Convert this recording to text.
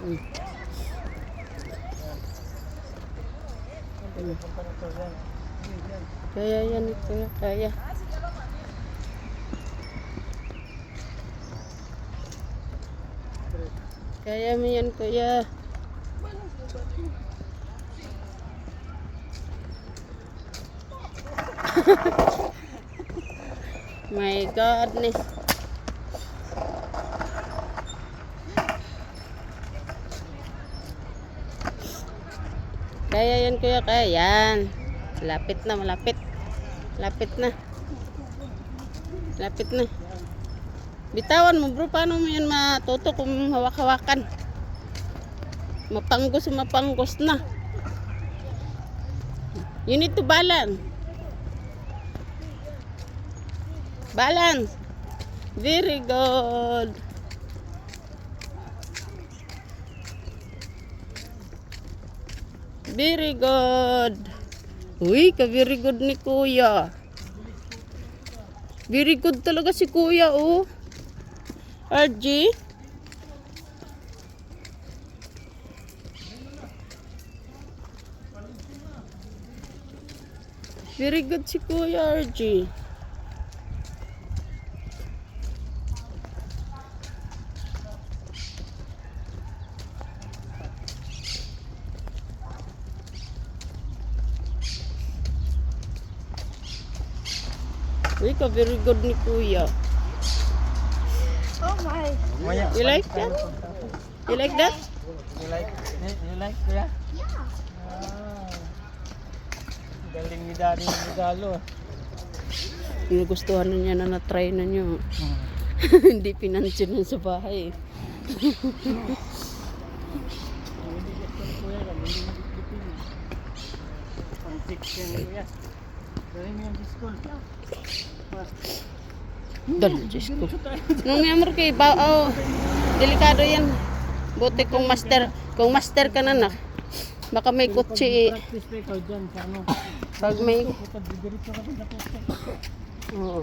Mm. Na. Kaya yan, kuya. Kaya. Kaya mo yan, kuya. My goodness. Kaya yan, kuya. Kaya yan. Malapit na, malapit. Lapit na. Lapit na. Bitawan mo bro, paano mo yan matuto kung hawak-hawakan? Mapanggos, mapanggos na. You need to balance. Balance. Very good. Very good. Uy, ka very good ni kuya. Very good talaga si kuya, oh. RG? Very good si kuya, RG. Uy, ka very good ni kuya. Oh my. You like that? You like that? You like? You like, kuya? Ah. Galing ni Daddy ng regalo. Nagustuhan na niya na na-try na niyo. Hmm. Hindi pinansyon sa bahay. Hindi kuya hindi kuya. Galing mo yan sa school. Dal, Diyos ko. Nung amor kay ba, oh, delikado yan. Buti kung master, kung master ka na na, baka may kutsi, eh. Ano. pag may, sa kotse. oo.